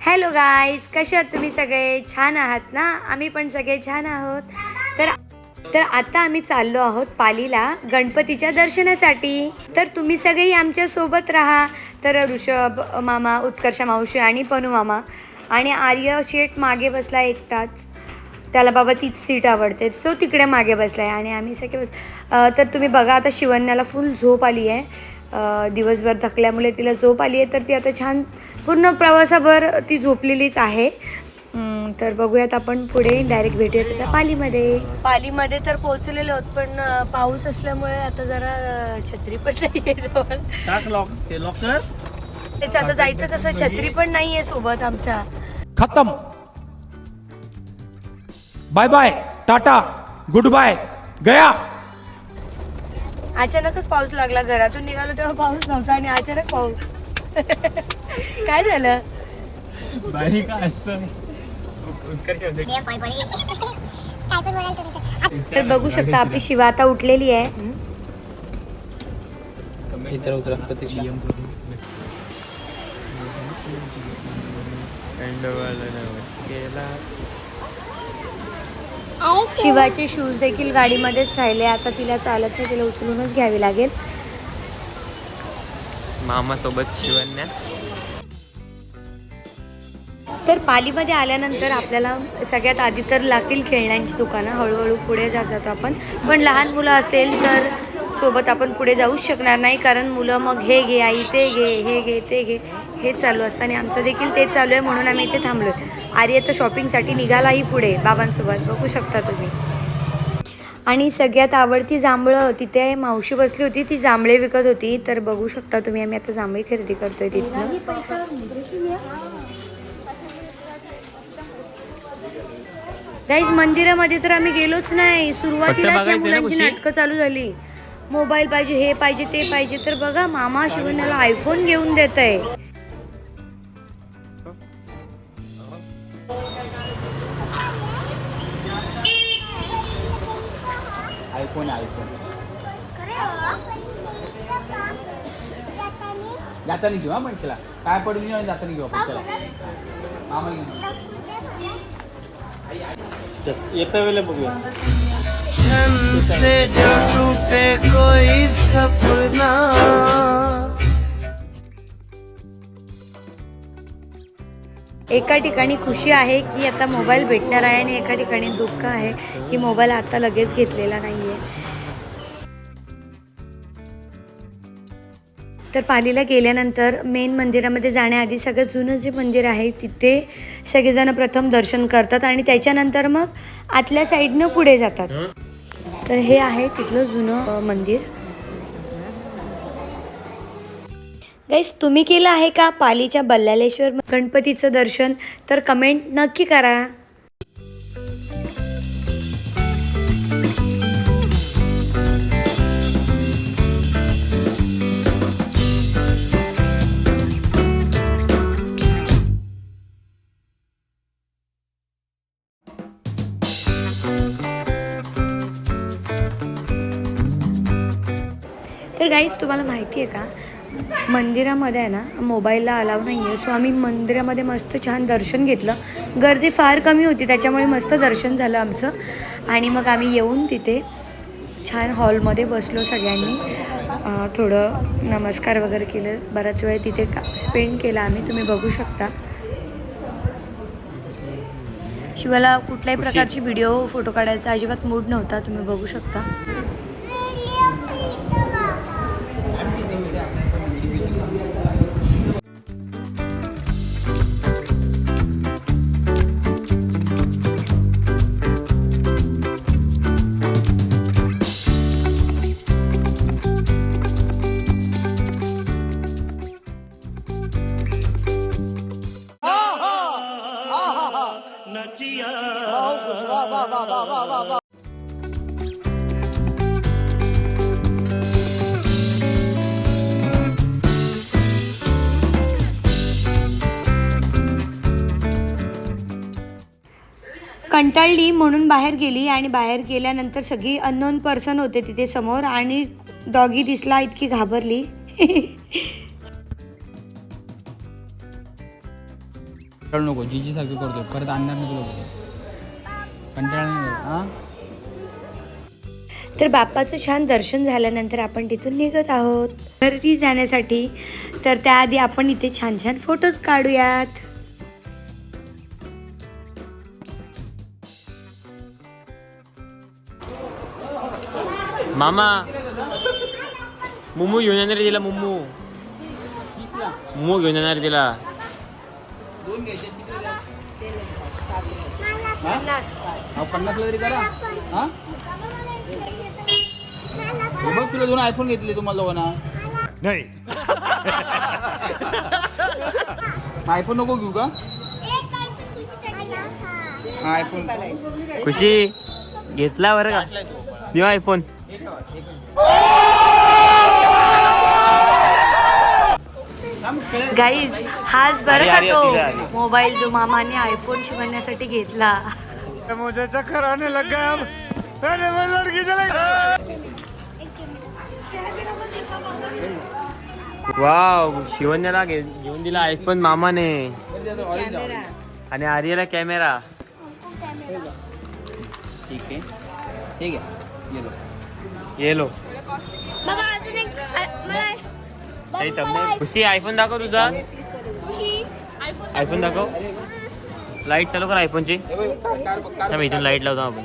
Hello guys कसे आहात तुम्ही सगळे? छान आहात ना? आम्ही पण सगळे छान आहोत. तर तर आता आम्ही चाललो आहोत पालीला गणपतीच्या दर्शनासाठी. तर तुम्ही सगळेही आमच्यासोबत राहा. तर ऋषभ मामा उत्कर्ष मावशी आणि पनू मामा आणि आर्य शेठ मागे बसला एकटाच. त्याला बाबा तीच सीट आवडते. सो तिकडे मागे बसला आहे आणि आम्ही सगळे बस तर तुम्ही बघा आता शिवण्याला फुल झोप आली आहे दिवसभर थकल्यामुळे तिला झोप आली आहे तर ती आता छान पूर्ण प्रवासाभर ती झोपलेलीच आहे. तर बघूयात आपण पुढे डायरेक्ट भेटूयात आता पालीमध्ये. पालीमध्ये तर पोहोचलेलो आहोत पण पाऊस असल्यामुळे आता जरा छत्री पण नाही आहे जवळ त्याचं आता जायचं कसं छत्री पण नाही आहे सोबत आमच्या. खत्म. Bye bye tata good bye गया. अचानकच पाऊस लागला घरातून निघालो तेव्हा पाऊस नव्हता आणि अचानक पाऊस काय झालं बाई काय असतं तर. बघू शकता आपली शिवा आता उठलेली आहे इतर उतरा प्रतीक्षा शिवाचे शूज देखील गाडीमध्येच राहिले. आता तिला चालत नाही तिला उचलूनच घ्यावी लागेल. मामा सोबत शिवण्या. तर पालीमध्ये आल्यानंतर आपल्याला सगळ्यात आधी तर लागतील खेळण्यांची दुकानं. हळूहळू पुढे जात जातो आपण. पण लहान मुलं असेल तर सोबत आपण पुढे जाऊच शकणार नाही. कारण मुलं मग हे घे आई ते घे हे घे ते घे हे चालू असतं. आणि आमचं देखील तेच चालू आहे म्हणून आम्ही इथे थांबलो आहे आर्य तर शॉपिंगसाठी निघालाही पुढे बाबांसोबत. बघू शकता तुम्ही. आणि सगळ्यात आवडती जांभळं तिथे मावशी बसली होती ती जांभळे विकत होती. तर बघू शकता तुम्ही आम्ही आता जांभळी खरेदी करतोय तिथनं. गाईज मंदिरामध्ये तर आम्ही गेलोच नाही. सुरुवातीलाच या मुलांची? नाटकं चालू झाली. मोबाईल पाहिजे हे पाहिजे ते पाहिजे. तर बघा मामा शिवण्याला आयफोन घेऊन देत आहे आयफोन आयफोन हो? जातानी जाताना घेऊ हा पण चला काय पडून येऊ जाताना घेऊ आपण चला मामा येत्या वेळेला बघूया. से जो टूटे कोई सपना। एका ठिकाणी खुशी आहे की आता मोबाईल भेटणार आहे आणि एका ठिकाणी दुःख आहे की मोबाईल आता लगेच घेतलेला नाही तर पालीला गेल्यानंतर मेन मंदिरामध्ये जाण्याआधी सगळं जुनं जे मंदिर आहे तिथे सगळेजण प्रथम दर्शन करतात आणि त्याच्यानंतर मग आतल्या साईडनं पुढे जातात. तर हे आहे तिथलं जुनं मंदिर. गाईस तुम्ही केलं आहे का पालीच्या बल्लालेश्वर गणपतीचं दर्शन? तर कमेंट नक्की करा. गाईज तुम्हाला माहिती आहे का? मंदिरामध्ये आहे ना मोबाईलला अलाव नाही आहे सो आम्ही मंदिरामध्ये मस्त छान दर्शन घेतलं. गर्दी फार कमी होती त्याच्यामुळे मस्त दर्शन झालं आमचं. आणि मग आम्ही येऊन तिथे छान हॉलमध्ये बसलो सगळ्यांनी. थोडं नमस्कार वगैरे केलं. बराच वेळ तिथे का स्पेंड केला आम्ही. तुम्ही बघू शकता. शिवाला कुठल्याही प्रकारची व्हिडिओ फोटो काढायचा अजिबात मूड नव्हता. तुम्ही बघू शकता. कंटाळली म्हणून बाहेर गेली आणि बाहेर गेल्यानंतर सगळी अननोन पर्सन होते तिथे समोर आणि डॉगी दिसला इतकी घाबरली. कंटाळू नको जीजी सारखं करतो परत आणणार नाही तुला कुठं. कंटाळा नाही हा? तर बाप्पाचं छान दर्शन झाल्यानंतर आपण तिथून निघत आहोत. घरी जाण्यासाठी. तर त्याआधी आपण इथे छान छान फोटोज काढूयात. मामा मुम्मू घेऊन येणार तिला मुम्मू. मुम्मू घेऊन येणार तिला. दोन घ्यायचे? हा? पन्नासला तरी करा. हा? बघ तुला दोन आयफोन घेतले तुम्हाला दोघांना. नहीं. आयफोन नको घेऊ का? हा आयफोन खुशी घेतला बरं का? न्यू आयफोन गाईज हाच बरं का. तो मोबाईल जो मामाने आयफोन शिवण्यासाठी घेतला. मुझे चक्कर आने लग गया अब अरे मैं लड़की चले वाव शिवण्याला घे घेऊन दिला आयफोन मामाने. आणि आर्यला कॅमेरा ठीक आहे. ठीक आहे. गेलो येलो. काही thumbnail. खुशी आयफोन दाखव तुझा. आयफोन दाखव. लाइट चालू कर आयफोनची थांब, इथून लाइट लावतो आपण.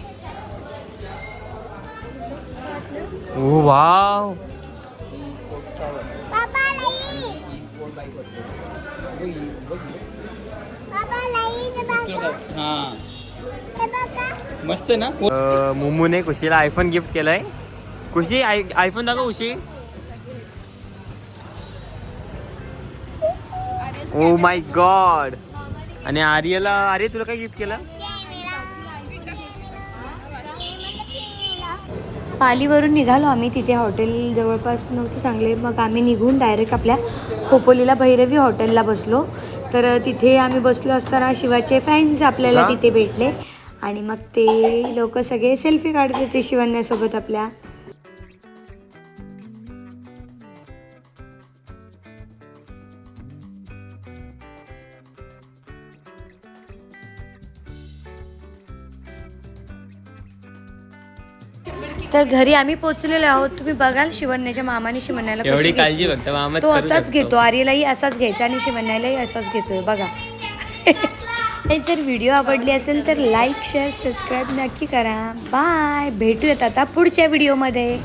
Oh wow. हा हे मस्त आहे ना? अ, मुम्मूने खुशीला आयफोन गिफ्ट केलाय. खुशी आय आयफोन दाखव खुशी. ओ माय गॉड आणि आर्यला आर्य तुला काय गिफ्ट केलं? पालीवरून निघालो आम्ही तिथे हॉटेल जवळपास नव्हते चांगले. मग आम्ही निघून डायरेक्ट आपल्या खोपोलीला भैरवी हॉटेलला बसलो. तर तिथे आम्ही बसलो असताना शिवाचे फॅन्स आपल्याला? तिथे भेटले. आणि मग ते लोक सगळे सेल्फी काढत होते शिवण्यासोबत आपल्या. तर घरी आम्ही पोचलेलो आहोत. तुम्ही बघाल शिवण्याच्या मामाने शिवण्याला एवढी. काळजी फक्त मामा तो असाच घेतो. आर्यलाही असाच घ्यायचा आणि शिवण्यालाही असाच घेतोय. बघा. जर व्हिडिओ आवडली असेल तर लाईक शेअर सबस्क्राईब नक्की करा. बाय. भेटूयात आता पुढच्या व्हिडिओमध्ये.